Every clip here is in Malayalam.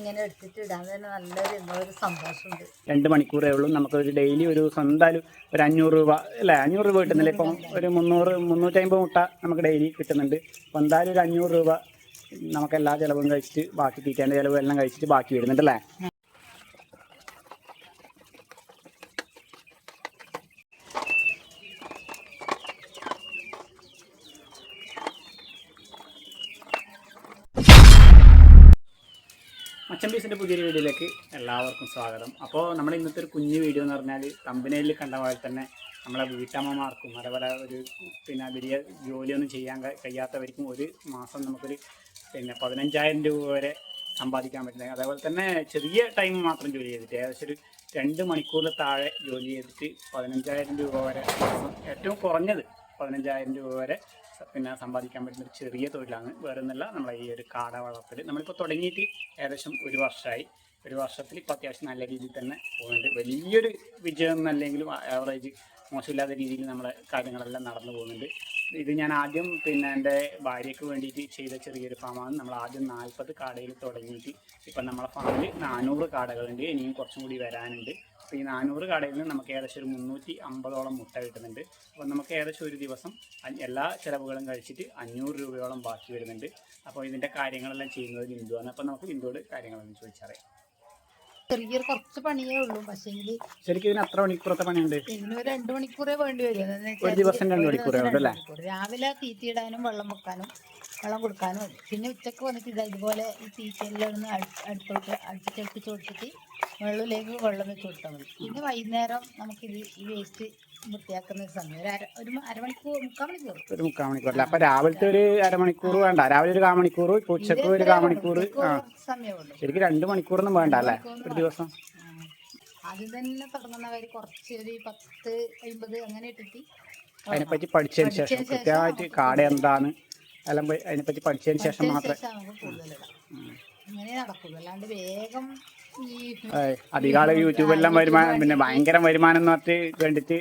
ഇങ്ങനെ എടുത്തിട്ട് ഇടാൻ തന്നെ നല്ലൊരു ഒരു സന്തോഷമുണ്ട്. രണ്ട് മണിക്കൂറേ ഉള്ളൂ. നമുക്കൊരു ഡെയിലി ഒരു സ്വന്തം ഒരു അഞ്ഞൂറ് രൂപ അല്ലേ? അഞ്ഞൂറ് രൂപ കിട്ടുന്നില്ല. ഇപ്പം ഒരു മുന്നൂറ് മുന്നൂറ്റമ്പത് മുട്ട നമുക്ക് ഡെയിലി കിട്ടുന്നുണ്ട്. അപ്പം എന്തായാലും ഒരു അഞ്ഞൂറ് രൂപ നമുക്ക് എല്ലാ ചിലവും കഴിച്ചിട്ട് ബാക്കി തീറ്റേന്റെ ചിലവ് എല്ലാം കഴിച്ചിട്ട് ബാക്കി വരുന്നുണ്ട് മച്ചൻ പീസിന്റെ പുതിയൊരു വീഡിയോയിലേക്ക് എല്ലാവർക്കും സ്വാഗതം. അപ്പോൾ നമ്മൾ ഇന്നത്തെ ഒരു കുഞ്ഞു വീഡിയോ എന്ന് പറഞ്ഞാൽ തമ്പനയിൽ കണ്ട പോലെ തന്നെ നമ്മളെ വീട്ടമ്മമാർക്കും അതേപോലെ ഒരു പിന്നെ വലിയ ജോലിയൊന്നും ചെയ്യാൻ കഴിയാത്തവർക്കും ഒരു മാസം നമുക്കൊരു പിന്നെ പതിനഞ്ചായിരം രൂപ വരെ സമ്പാദിക്കാൻ പറ്റുന്നത് അതേപോലെ തന്നെ ചെറിയ ടൈം മാത്രം ജോലി ചെയ്തിട്ട് ഏകദേശം ഒരു രണ്ട് മണിക്കൂറിൽ താഴെ ജോലി ചെയ്തിട്ട് പതിനഞ്ചായിരം രൂപ വരെ ഏറ്റവും കുറഞ്ഞത് പതിനഞ്ചായിരം രൂപ വരെ പിന്നെ സമ്പാദിക്കാൻ പറ്റുന്ന ഒരു ചെറിയ തൊഴിലാണ്. വേറെ ഒന്നല്ല നമ്മളെ ഈ ഒരു കാട വളർത്തൽ നമ്മളിപ്പോൾ തുടങ്ങിയിട്ട് ഏകദേശം ഒരു വർഷമായി ഒരു വർഷത്തിൽ ഇപ്പോൾ അത്യാവശ്യം നല്ല രീതിയിൽ തന്നെ പോകുന്നുണ്ട്. വലിയൊരു വിജയം എന്നല്ലെങ്കിലും ആവറേജ് മോശമില്ലാത്ത രീതിയിൽ നമ്മളെ കാര്യങ്ങളെല്ലാം നടന്നു പോകുന്നുണ്ട്. ഇത് ഞാൻ ആദ്യം പിന്നെ എന്റെ ഭാര്യയ്ക്ക് വേണ്ടിയിട്ട് ചെയ്ത ചെറിയൊരു ഫാമാണ് നമ്മൾ ആദ്യം നാൽപ്പത് കാടയിൽ തുടങ്ങിയിട്ട് ഇപ്പം നമ്മളെ ഫാമിൽ നാനൂറ് കാടകളുണ്ട്. ഇനിയും കുറച്ചും കൂടി വരാനുണ്ട്. അപ്പോൾ ഈ നാനൂറ് കടയിൽ നിന്ന് നമുക്ക് ഏകദേശം ഒരു മുന്നൂറ്റി അമ്പതോളം മുട്ട കിട്ടുന്നുണ്ട്. അപ്പോൾ നമുക്ക് ഏകദേശം ഒരു ദിവസം എല്ലാ ചിലവുകളും കഴിച്ചിട്ട് അഞ്ഞൂറ് രൂപയോളം ബാക്കി വരുന്നുണ്ട്. അപ്പോൾ ഇതിന്റെ കാര്യങ്ങളെല്ലാം ചെയ്യുന്നത് ബിന്ദുവാണ് അപ്പോൾ നമുക്ക് ബിന്ദുവോട് കാര്യങ്ങളൊന്നും ചോദിച്ചറിയാം. ചെറിയൊരു കുറച്ച് പണിയേ ഉള്ളൂ. പക്ഷേ ശരിക്കും ഇതിന് എത്ര മണിക്കൂറത്തെ പണിയുണ്ട്? ഇതിന് രണ്ട് മണിക്കൂറേ വേണ്ടി വരും. ഒരു ദിവസം രണ്ട് മണിക്കൂറേ മണിക്കൂർ. രാവിലെ തീറ്റയിടാനും വെള്ളം വെക്കാനും വെള്ളം കൊടുക്കാനും. പിന്നെ ഉച്ചയ്ക്ക് വന്നിട്ട് ഇതാ ഇതുപോലെ ഈ ഒന്ന് അടി- അടുത്തോട്ട് അടുപ്പിച്ചടുപ്പിച്ച് കൊടുത്തിട്ട് വെള്ളത്തിലേക്ക് വെള്ളം വെച്ച് കൊടുത്താൽ മതി. പിന്നെ വൈകുന്നേരം നമുക്കിത് ഈ വേസ്റ്റ് വൃത്തിയാക്കുന്ന സമയം. ഒരു അര ഒരു അരമണിക്കൂർ മുക്കാൽ മണിക്കൂർ. ഒരു മുക്കാൽ മണിക്കൂർ അപ്പൊ രാവിലത്തെ ഒരു അരമണിക്കൂർ വേണ്ട. രാവിലെ ഒരു കാമണിക്കൂർ ഉച്ചയ്ക്ക് ഒരു കാമണിക്കൂർ. സമയമുള്ളൂ ശരിക്കും രണ്ട് മണിക്കൂറൊന്നും വേണ്ട അല്ലേ? ഒരു ദിവസം. ആദ്യം തന്നെ തുടങ്ങുന്നവർ കുറച്ച് ഒരു പത്ത് അമ്പത് അങ്ങനെ ഇട്ടിട്ട് അതിനെപ്പറ്റി പഠിച്ചതിന് ശേഷം കൃത്യമായിട്ട് കാട് എന്താണ് എല്ലാം അതിനെപ്പറ്റി പഠിച്ചതിന് ശേഷം മാത്രമേ അങ്ങനെ നടക്കുള്ളൂ അല്ലാണ്ട് യൂട്യൂബെല്ലാം വരുമാനം പിന്നെ ഭയങ്കര വരുമാനം എന്ന് പറഞ്ഞിട്ട് വേണ്ടിട്ട്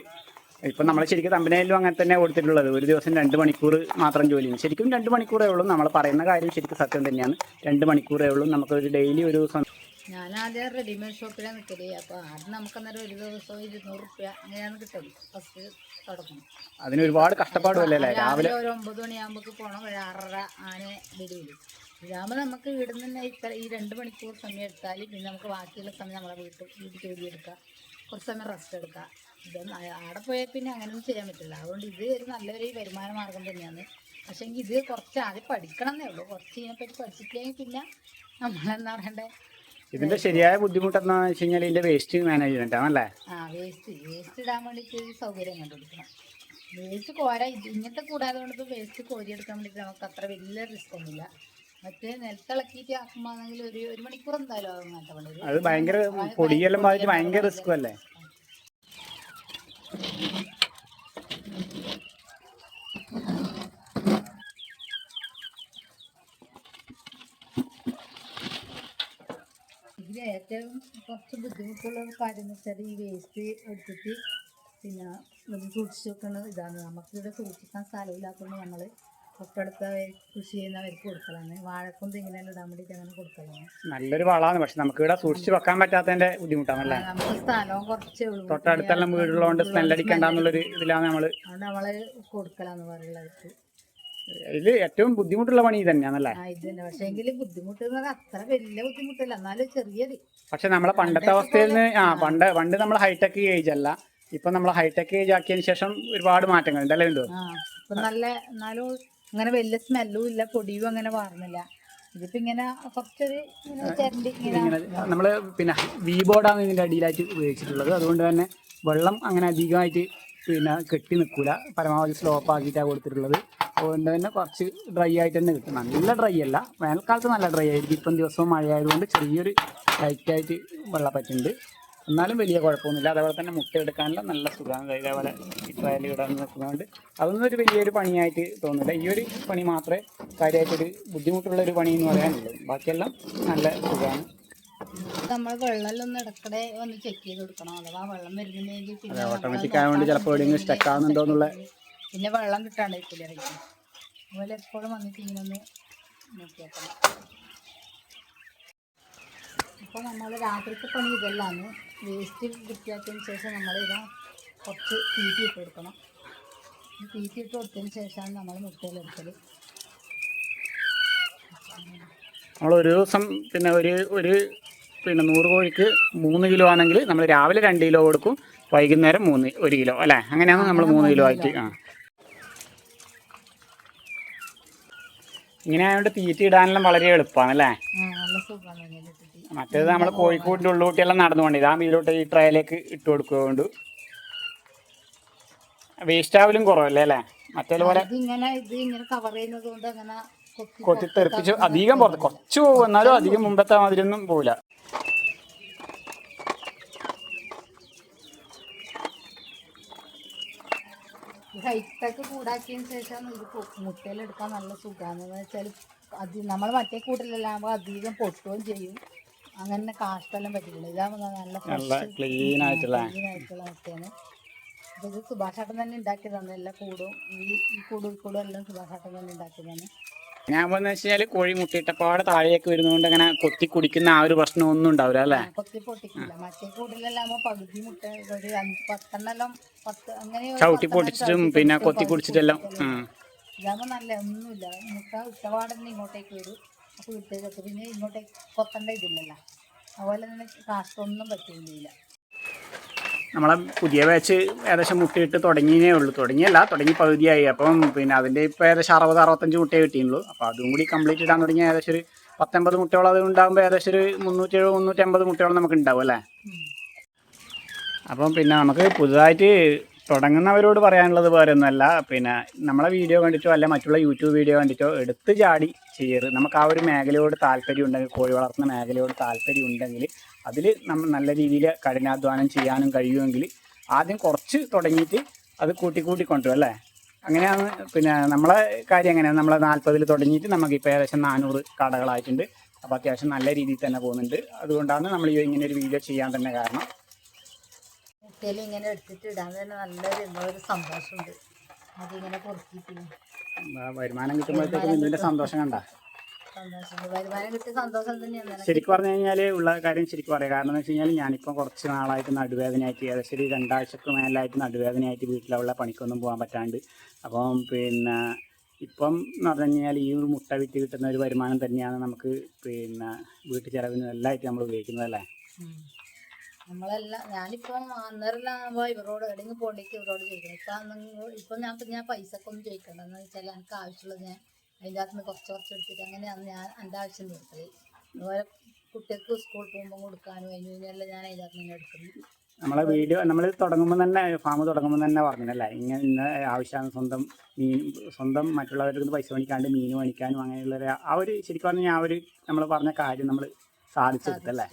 ഇപ്പം നമ്മൾ ശരിക്കും തമ്പനയിലും അങ്ങനെ തന്നെ കൊടുത്തിട്ടുള്ളത്. ഒരു ദിവസം രണ്ട് മണിക്കൂർ മാത്രം ജോലി ചെയ്യും ശരിക്കും രണ്ട് മണിക്കൂറേ ഉള്ളൂ നമ്മൾ പറയുന്ന കാര്യം ശരിക്കും സത്യം തന്നെയാണ്. രണ്ട് മണിക്കൂറേ ഉള്ളൂ. നമുക്ക് ഒരു ഡെയിലി ഒരു ദിവസം ഞാൻ ആദ്യം റെഡിമെയ്ഡ് ഷോപ്പിലാണ് നിൽക്കൽ അപ്പോൾ ആദ്യം നമുക്ക് അന്നേരം ഒരു ദിവസം ഇരുന്നൂറ് റുപ്യ അങ്ങനെയാണ് കിട്ടുന്നത് ഫസ്റ്റ് തുടങ്ങും. അതിന് ഒരുപാട് കഷ്ടപ്പാടുമല്ലേ രാവിലെ ഒരു ഒമ്പത് മണിയാകുമ്പോൾ പോകണം ഒരു ആറര ആനെ വരികയില്ല ഇതാകുമ്പോൾ നമുക്ക് ഇവിടുന്ന് തന്നെ ഇത്ര ഈ രണ്ട് മണിക്കൂർ സമയം എടുത്താൽ പിന്നെ നമുക്ക് ബാക്കിയുള്ള സമയം നമ്മളെ വീട്ടിൽ വീട്ടിൽ ജോലി എടുക്കാം. കുറച്ച് സമയം റെസ്റ്റ് എടുക്കാം. ഇതൊന്നും അവിടെ ആടെ പോയാൽ പിന്നെ അങ്ങനെയൊന്നും ചെയ്യാൻ പറ്റില്ല. അതുകൊണ്ട് ഇത് ഒരു നല്ലൊരു വരുമാന മാർഗം തന്നെയാണ്. പക്ഷേ ഇത് കുറച്ച് ആദ്യം പഠിക്കണം എന്നേ ഉള്ളൂ. കുറച്ച് ഇതിനെപ്പറ്റി പഠിച്ചിട്ടില്ലെങ്കിൽ പിന്നെ നമ്മളെന്താ പറയണ്ടേ? ഇതിന്റെ ശരിയായ ബുദ്ധിമുട്ട് എന്താ വെച്ച് കഴിഞ്ഞാൽ ഇതിന്റെ വേസ്റ്റ് മാനേജ്മെന്റ് ആണല്ലേ? ആ വേസ്റ്റ് വേസ്റ്റ് ഇടാൻ വേണ്ടിയിട്ട് ഒരു സൗകര്യം കണ്ടുപിടിക്കണം. വേസ്റ്റ് കോര ഇങ്ങനത്തെ കൂടാതെ കൊണ്ട് ഇപ്പോൾ വേസ്റ്റ് കോരിയെടുക്കാൻ വേണ്ടിയിട്ട് നമുക്ക് അത്ര വലിയ റിസ്ക് ഒന്നുമില്ല. മറ്റേ നിലത്തിളക്കിയിട്ട് ആക്കുമ്പോഴാണെങ്കിൽ ഒരു ഒരു മണിക്കൂർ എന്തായാലും ആകും അങ്ങനത്തെ പണി അത് ഭയങ്കര പൊടിയെല്ലാം ഭയങ്കര റിസ്ക് അല്ലേ? ഇതിൽ ഏറ്റവും കുറച്ച് ബുദ്ധിമുട്ടുള്ള ഒരു കാര്യം എന്ന് വെച്ചാൽ ഈ വേസ്റ്റ് എടുത്തിട്ട് പിന്നെ ഇത് സൂക്ഷിച്ച് വെക്കുന്ന ഇതാണ്. നമുക്കിവിടെ സൂക്ഷിക്കാൻ സ്ഥലമില്ലാത്തതുകൊണ്ട് നമ്മൾ തൊട്ടടുത്ത കൃഷി ചെയ്യുന്നവർക്ക് കൊടുക്കലാണ്. വാഴക്കൊന്ത് ഇങ്ങനെയല്ല ഇടാൻ വേണ്ടിയിട്ട് അങ്ങനെ കൊടുക്കലാണ്. നല്ലൊരു വളമാണ്. പക്ഷെ നമുക്ക് ഇവിടെ സൂക്ഷിച്ച് വെക്കാൻ പറ്റാത്തതിന്റെ ബുദ്ധിമുട്ടാണല്ലേ? നമുക്ക് സ്ഥലവും കുറച്ചേ ഉള്ളൂ. തൊട്ടടുത്തെല്ലാം വീടുള്ളതുകൊണ്ട് സ്മെല്ലടിക്കണ്ടെന്നുള്ളൊരു ഇതിലാണ് നമ്മൾ നമ്മൾ കൊടുക്കലാന്ന് പറയുള്ളത് ഇതിൽ ഏറ്റവും ബുദ്ധിമുട്ടുള്ള പണി തന്നെയാണല്ലേ? പക്ഷേ ബുദ്ധിമുട്ട് അത്ര വലിയ ബുദ്ധിമുട്ടല്ല. എന്നാലും പക്ഷെ നമ്മളെ പണ്ടത്തെ അവസ്ഥയിൽ നിന്ന് ആ പണ്ട് പണ്ട് നമ്മൾ ഹൈടെക് ഏജ് അല്ല. ഇപ്പൊ നമ്മൾ ഹൈടെക് ഏജ് ആക്കിയതിന് ശേഷം ഒരുപാട് മാറ്റങ്ങൾ ഉണ്ടല്ലേ എന്തോ നല്ല എന്നാലും അങ്ങനെ വലിയ സ്മെല്ലും ഇല്ല പൊടിയും അങ്ങനെ വാർന്നില്ല ഇതിപ്പോ ഇങ്ങനെ കുറച്ചൊരു ഇങ്ങനെ പിന്നെ വി ബോർഡാണ് ഇതിന്റെ അടിയിലായിട്ട് ഉപയോഗിച്ചിട്ടുള്ളത്. അതുകൊണ്ട് തന്നെ വെള്ളം അങ്ങനെ അധികമായിട്ട് പിന്നെ കെട്ടി നിൽക്കൂല. പരമാവധി സ്ലോപ്പ് ആക്കിയിട്ടാണ് കൊടുത്തിട്ടുള്ളത്. അതുകൊണ്ട് തന്നെ കുറച്ച് ഡ്രൈ ആയിട്ട് തന്നെ കിട്ടും. നല്ല ഡ്രൈ അല്ല. വേനൽക്കാലത്ത് നല്ല ഡ്രൈ ആയിരിക്കും. ഇപ്പം ദിവസവും മഴയായതുകൊണ്ട് ചെറിയൊരു ലൈറ്റായിട്ട് വെള്ളം പറ്റുന്നുണ്ട് എന്നാലും വലിയ കുഴപ്പമൊന്നുമില്ല. അതേപോലെ തന്നെ മുട്ട എടുക്കാനുള്ള നല്ല സുഖമാണ്. ഇതേപോലെ ട്രയൽ ഇടാൻ നിൽക്കുന്നതുകൊണ്ട് അതൊന്നും ഒരു വലിയൊരു പണിയായിട്ട് തോന്നുന്നില്ല. ഈ ഒരു പണി മാത്രമേ കാര്യമായിട്ടൊരു ബുദ്ധിമുട്ടുള്ള ഒരു പണി എന്ന് പറയാനുള്ളൂ. ബാക്കിയെല്ലാം നല്ല സുഖമാണ്. നമ്മൾ വെള്ളം ഒന്ന് ഇടക്കടെ ഒന്ന് ചെക്ക് ചെയ്ത് കൊടുക്കണം? അഥവാ വെള്ളം വരുന്നില്ലെങ്കിൽ ഓട്ടോമാറ്റിക് ആയതുകൊണ്ട് ചിലപ്പോൾ എവിടെയെങ്കിലും സ്റ്റക്ക് ആവുന്നുണ്ടോ എന്നുള്ള പിന്നെ വെള്ളം കിട്ടാണ്ടായിരിക്കില്ല ഇറങ്ങി അതുപോലെ എപ്പോഴും വന്നിട്ട് ഇങ്ങനെ ഒന്ന് നോക്കിയേക്കണം. അപ്പോൾ നമ്മൾ രാത്രിക്ക് പണി ഇതെല്ലാമാണ്. വേസ്റ്റ് വൃത്തിയാക്കിയതിന് ശേഷം നമ്മൾ ഇതാ കുറച്ച് തീറ്റി ഇട്ട് കൊടുക്കണം. തീറ്റി ഇട്ട് കൊടുത്തതിന് ശേഷമാണ് നമ്മൾ മുട്ടയിലെടുക്കൽ നമ്മൾ ഒരു ദിവസം പിന്നെ ഒരു ഒരു പിന്നെ നൂറ് കോഴിക്ക് മൂന്ന് കിലോ ആണെങ്കിൽ നമ്മൾ രാവിലെ രണ്ട് കിലോ കൊടുക്കും വൈകുന്നേരം മൂന്ന് ഒരു കിലോ അല്ലേ? അങ്ങനെയാണ് നമ്മൾ മൂന്ന് കിലോ. ആയിട്ട് ആ. ഇങ്ങനെ ആയതുകൊണ്ട് തീറ്റ ഇടാനെല്ലാം വളരെ എളുപ്പമാണ് അല്ലേ മറ്റേത് നമ്മൾ കോഴിക്കോടിന്റെ ഉള്ളുകൂട്ടിയെല്ലാം നടന്നുകൊണ്ട് ഇതാ മീലോട്ട് ഈ ട്രയലേക്ക് ഇട്ട് കൊടുക്കുകൊണ്ട് വേസ്റ്റ് ആവലും കുറവല്ലേ അല്ലേ? ചെയ്യുന്നത് അങ്ങനെ കൊത്തി തെറിപ്പിച്ച് അധികം പുറത്ത് കുറച്ച് പോകും എന്നാലും അധികം മുമ്പത്തെ മാതിരി ഒന്നും പോവില്ല. ഹൈറ്റൊക്കെ കൂടാക്കിയതിന് ശേഷം നമുക്ക് മുട്ടയിലെടുക്കാൻ നല്ല സുഖമാണെന്ന് വെച്ചാൽ അത് നമ്മൾ മറ്റേ കൂട്ടിലെല്ലാകുമ്പോൾ അധികം പൊട്ടുകയും ചെയ്യും. അങ്ങനെ കാഷ്ടെല്ലാം പറ്റില്ല ഇതാകുമ്പോൾ നല്ല നല്ല ക്ലീൻ ആയിട്ടുള്ള clean ആയിട്ടുള്ള മുട്ടയാണ്. അപ്പോൾ ഇത് സുഭാഷേട്ടൻ തന്നെ ഉണ്ടാക്കിയതാണ്. എല്ലാ കൂടും. ഈ ഈ കൂടും കൂടും എല്ലാം സുഭാഷേട്ടൻ തന്നെ ഉണ്ടാക്കിയതാണ്. ഞാൻ എന്ന് വെച്ചാൽ കോഴി മുട്ടിയിട്ടപ്പാടെ താഴേക്ക് വരുന്നതുകൊണ്ട് അങ്ങനെ കൊത്തി കുടിക്കുന്ന ആ ഒരു പ്രശ്നം ഒന്നും ഉണ്ടാവില്ല അല്ലേ? കൊത്തി പൊട്ടിക്കില്ല. മറ്റേ കൂട്ടിലെല്ലാകുമ്പോൾ പകുതി മുട്ട ഒരു അഞ്ച് പത്തെണ്ണെല്ലാം പത്ത് അങ്ങനെ ചവിട്ടി പൊട്ടിച്ചിട്ടും പിന്നെ കൊത്തി കുടിച്ചിട്ടെല്ലാം ഉം. ഇതാകുമ്പോൾ നല്ല ഒന്നുമില്ല. മുട്ട ഇങ്ങോട്ടേക്ക് വരും. അപ്പോൾ പിന്നെ ഇങ്ങോട്ടേക്ക് കൊത്തണ്ട ഇതില്ലല്ലോ. അതുപോലെ തന്നെ കാഷ്ടൊന്നും പറ്റുകയില്ല നമ്മളെ പുതിയ ബാച്ച് ഏകദേശം മുട്ടയിട്ട് തുടങ്ങിയേ ഉള്ളൂ. തുടങ്ങിയല്ല തുടങ്ങി പകുതിയായി. അപ്പം പിന്നെ അതിന്റെ ഇപ്പോൾ ഏകദേശം അറുപത് അറുപത്തഞ്ച് മുട്ടയെ കിട്ടിയുള്ളൂ അപ്പോൾ അതും കൂടി കംപ്ലീറ്റ് ഇടാൻ തുടങ്ങി ഏകദേശം ഒരു പത്തൊമ്പത് മുട്ടയോളം അത് ഉണ്ടാകുമ്പോൾ ഏകദേശം ഒരു മുന്നൂറ്റി എഴുപത് മുന്നൂറ്റമ്പത് മുട്ടയോളം നമുക്ക് ഉണ്ടാവും അല്ലേ? അപ്പം പിന്നെ നമുക്ക് പുതുതായിട്ട് തുടങ്ങുന്നവരോട് പറയാനുള്ളത് വേറെ ഒന്നുമല്ല പിന്നെ നമ്മളെ വീഡിയോ കണ്ടിട്ടോ അല്ല മറ്റുള്ള യൂട്യൂബ് വീഡിയോ കണ്ടിട്ടോ എടുത്ത് ചാടി ചെയ്യരുത് നമുക്ക് ആ ഒരു മേഖലയോട് താല്പര്യം ഉണ്ടെങ്കിൽ കോഴി വളർത്തുന്ന മേഖലയോട് താല്പര്യം ഉണ്ടെങ്കിൽ അതിൽ നമ്മൾ നല്ല രീതിയിൽ കഠിനാധ്വാനം ചെയ്യാനും കഴിയുമെങ്കിൽ ആദ്യം കുറച്ച് തുടങ്ങിയിട്ട് അത് കൂട്ടി കൂട്ടി കൊണ്ടുവരും അല്ലേ? അങ്ങനെയാണ് പിന്നെ നമ്മളെ കാര്യം എങ്ങനെയാണ് നമ്മളെ നാൽപ്പതിൽ തുടങ്ങിയിട്ട് നമുക്ക് ഇപ്പോൾ ഏകദേശം നാനൂറ് കടകളായിട്ടുണ്ട്. അപ്പോൾ അത്യാവശ്യം നല്ല രീതിയിൽ തന്നെ പോകുന്നുണ്ട്. അതുകൊണ്ടാണ് നമ്മൾ ഇങ്ങനെ ഒരു വീഡിയോ ചെയ്യാൻ തന്നെ കാരണം. മുട്ടയിൽ ഇങ്ങനെ എടുത്തിട്ട് ഇടാൻ തന്നെ നല്ലൊരു എന്തോ സന്തോഷമുണ്ട്. അതിങ്ങനെ വരുമാനം കിട്ടുമ്പോഴത്തേക്കും സന്തോഷം കണ്ട. ശരിക്കും പറഞ്ഞു കഴിഞ്ഞാൽ ഉള്ള കാര്യം ശരിക്കും പറയാം. കാരണം എന്ന് വെച്ച് കഴിഞ്ഞാൽ ഞാനിപ്പോൾ കുറച്ച് നാളായിട്ട് നടുവേദനയായിട്ട് ഏകദേശം രണ്ടാഴ്ചക്ക് മേലായിട്ട് നടുവേദനയായിട്ട് വീട്ടിലുള്ള പണിക്കൊന്നും പോകാൻ പറ്റാണ്ട്. അപ്പം പിന്നെ ഇപ്പം എന്ന് പറഞ്ഞു കഴിഞ്ഞാൽ ഈ ഒരു മുട്ട വിറ്റ് കിട്ടുന്ന ഒരു വരുമാനം തന്നെയാണ് നമുക്ക് പിന്നെ വീട്ടു ചിലവിനും എല്ലാമായിട്ട് നമ്മൾ ഉപയോഗിക്കുന്നത് അല്ലേ. നമ്മളെല്ലാം ഞാനിപ്പം അന്നേരമാകുമ്പോൾ ഇവരോട് എവിടെയെങ്കിലും പോകേണ്ടേക്ക് ഇവരോട് ചോദിക്കണം. ഇപ്പം ഇപ്പം ഞാൻ ഞാൻ പൈസക്ക് ഒന്നും ചോദിക്കണ്ട എന്ന് വെച്ചാൽ എനിക്ക് ആവശ്യമുള്ളത് ഞാൻ അതിന്റെ അകത്ത് നിന്ന് കുറച്ച് കുറച്ച് എടുത്തിട്ട് അങ്ങനെയാണ് ഞാൻ എന്റെ ആവശ്യം തീർക്കൽ അതുപോലെ കുട്ടികൾക്ക് സ്കൂൾ പോകുമ്പോൾ കൊടുക്കാനും അതിന് വേണ്ടിയെല്ലാം ഞാൻ അതിന്റെ അകത്ത് നിന്ന് എടുക്കുന്നു നമ്മളെ വീഡിയോ നമ്മൾ തുടങ്ങുമ്പോൾ തന്നെ ഫാം തുടങ്ങുമ്പോൾ തന്നെ പറഞ്ഞല്ലേ ഇങ്ങനെ ഇന്ന് ആവശ്യമാണ് സ്വന്തം മീൻ സ്വന്തം മറ്റുള്ളവരുടെ അടുത്ത് പൈസ മേടിക്കാണ്ട് മീൻ മേടിക്കാനും അങ്ങനെയുള്ള ആ ഒരു ശരിക്കും പറഞ്ഞാൽ ആ ഒരു നമ്മൾ പറഞ്ഞ കാര്യം നമ്മൾ സാധിച്ചെടുത്തല്ലേ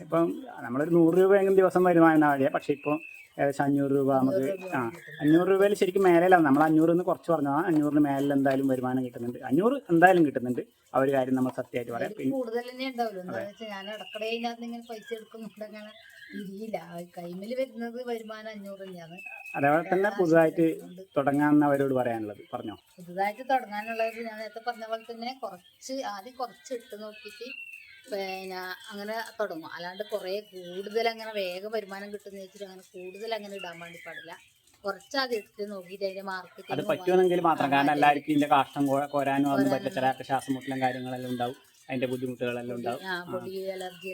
ഇപ്പം നമ്മളൊരു നൂറ് രൂപയെങ്കിലും ദിവസം വരുമാനം വഴിയാണ് പക്ഷേ ഇപ്പോൾ ഏകദേശം അഞ്ഞൂറ് രൂപ നമുക്ക് ആ അഞ്ഞൂറ് രൂപയിൽ ശരിക്കും മേലെയല്ല നമ്മൾ അഞ്ഞൂറിൽ നിന്ന് കുറച്ച് പറഞ്ഞു ആ അഞ്ഞൂറിന് മേലിൽ എന്തായാലും വരുമാനം കിട്ടുന്നുണ്ട്. അഞ്ഞൂറ് എന്തായാലും കിട്ടുന്നുണ്ട്. ആ ഒരു കാര്യം നമ്മൾ സത്യമായിട്ട് പറയാം. പിന്നെ അതേപോലെ തന്നെ പുതുതായിട്ട് തുടങ്ങാമെന്നവരോട് പറയാനുള്ളത്. പറഞ്ഞോ? പുതുതായിട്ട് തുടങ്ങാനുള്ളത് ഞാൻ നേരത്തെ പറഞ്ഞ പോലെ തന്നെ കുറച്ച് ആദ്യം കുറച്ച് ഇട്ട് നോക്കിയിട്ട് പിന്നെ അങ്ങനെ തുടങ്ങും. അല്ലാണ്ട് കുറേ കൂടുതൽ അങ്ങനെ വേഗം വരുമാനം കിട്ടുന്ന വെച്ചിട്ട് അങ്ങനെ കൂടുതൽ അങ്ങനെ ഇടാൻ വേണ്ടി പാടില്ല. കുറച്ച് ആദ്യം ഇട്ട് നോക്കിയിട്ട് അതിന്റെ അത് പറ്റുമെന്നെങ്കിൽ മാത്രം. കാരണം എല്ലാവർക്കും ഇതിന്റെ കാഷ്ടം കോരാനും ഒന്നും പറ്റില്ല. ചില ശ്വാസം മുട്ടലും കാര്യങ്ങളെല്ലാം ഉണ്ടാവും. അതിന്റെ ബുദ്ധിമുട്ടുകളെല്ലാം ഉണ്ടാവും. ആ പൊടി അലർജി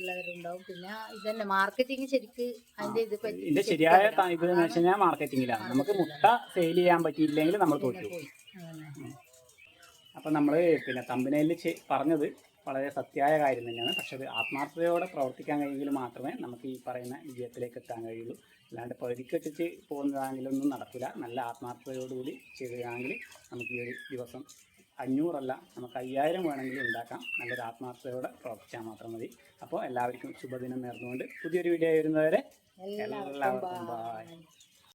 പിന്നെ ഇതന്നെ മാർക്കറ്റിംഗ് ശരിക്ക് അതിന്റെ ഇത് പറ്റി ഇതിന്റെ ശരിയായ ഇത് എന്ന് മാർക്കറ്റിംഗിലാണ് നമുക്ക് മുട്ട സെയിൽ ചെയ്യാൻ പറ്റിയില്ലെങ്കിൽ നമ്മൾ തോറ്റു അപ്പൊ നമ്മൾ പിന്നെ തമ്പനയിൽ പറഞ്ഞത് വളരെ സത്യമായ കാര്യം തന്നെയാണ്. പക്ഷെ അത് ആത്മാർത്ഥതയോടെ പ്രവർത്തിക്കാൻ കഴിയുമെങ്കിൽ മാത്രമേ നമുക്ക് ഈ പറയുന്ന വിജയത്തിലേക്ക് എത്താൻ കഴിയുള്ളൂ. അല്ലാണ്ട് പകുതിക്കെട്ടിച്ച് പോകുന്നതാണെങ്കിലൊന്നും നടക്കില്ല. നല്ല ആത്മാർത്ഥതയോടുകൂടി ചെയ്യുകയാണെങ്കിൽ നമുക്ക് ഈ ഒരു ദിവസം അഞ്ഞൂറല്ല നമുക്ക് അയ്യായിരം വേണമെങ്കിലും ഉണ്ടാക്കാം. നല്ലൊരു ആത്മാർത്ഥതയോടെ പ്രവർത്തിച്ചാൽ മാത്രം മതി. അപ്പോൾ എല്ലാവർക്കും ശുഭദിനം നേർന്നുകൊണ്ട് പുതിയൊരു വീഡിയോ വരുന്നവരെ എല്ലാവർക്കും bye.